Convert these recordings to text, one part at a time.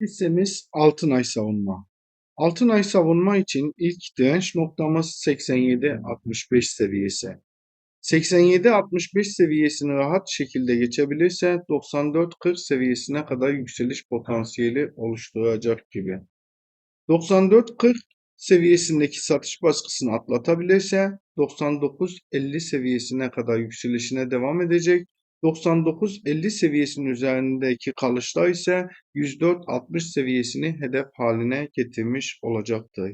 Hissemiz Altınay Savunma. Altınay Savunma için ilk direnç noktamız 87.65 seviyesi. 87.65 seviyesini rahat şekilde geçebilirse 94.40 seviyesine kadar yükseliş potansiyeli oluşturacak gibi. 94.40 seviyesindeki satış baskısını atlatabilirse 99.50 seviyesine kadar yükselişine devam edecek. 99.50 seviyesinin üzerindeki kalışlar ise 104.60 seviyesini hedef haline getirmiş olacaktır.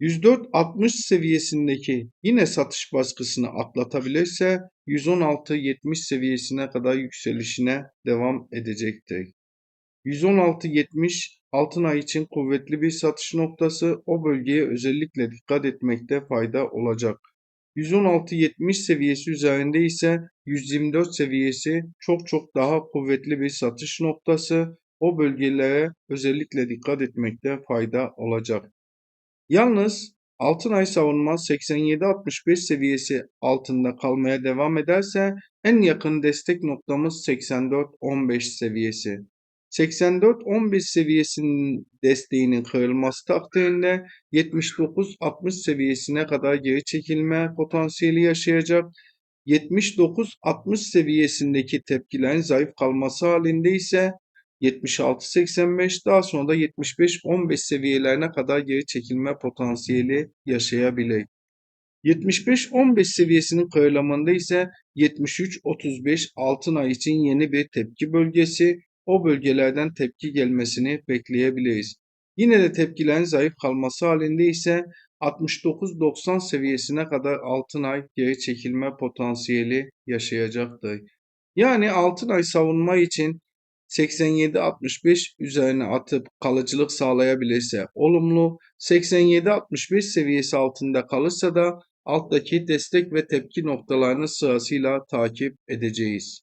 104.60 seviyesindeki yine satış baskısını atlatabilirse 116.70 seviyesine kadar yükselişine devam edecektir. 116.70 altın ay için kuvvetli bir satış noktası o bölgeye özellikle dikkat etmekte fayda olacak. 116.70 seviyesi üzerinde ise 124 seviyesi çok çok daha kuvvetli bir satış noktası. O bölgelere özellikle dikkat etmekte fayda olacak. Yalnız Altınay savunma 87.65 seviyesi altında kalmaya devam ederse en yakın destek noktamız 84.15 seviyesi. 84-15 seviyesinin desteğinin kırılması takdirinde 79-60 seviyesine kadar geri çekilme potansiyeli yaşayacak. 79-60 seviyesindeki tepkilerin zayıf kalması halinde ise 76-85 daha sonra da 75-15 seviyelerine kadar geri çekilme potansiyeli yaşayabilir. 75-15 seviyesinin kırılımında ise 73-35 altın ay için yeni bir tepki bölgesi o bölgelerden tepki gelmesini bekleyebiliriz. Yine de tepkilerin zayıf kalması halinde ise 69-90 seviyesine kadar altın ay geri çekilme potansiyeli yaşayacaktır. Yani altın ay savunma için 87-65 üzerine atıp kalıcılık sağlayabilirse olumlu, 87-65 seviyesi altında kalırsa da alttaki destek ve tepki noktalarını sırasıyla takip edeceğiz.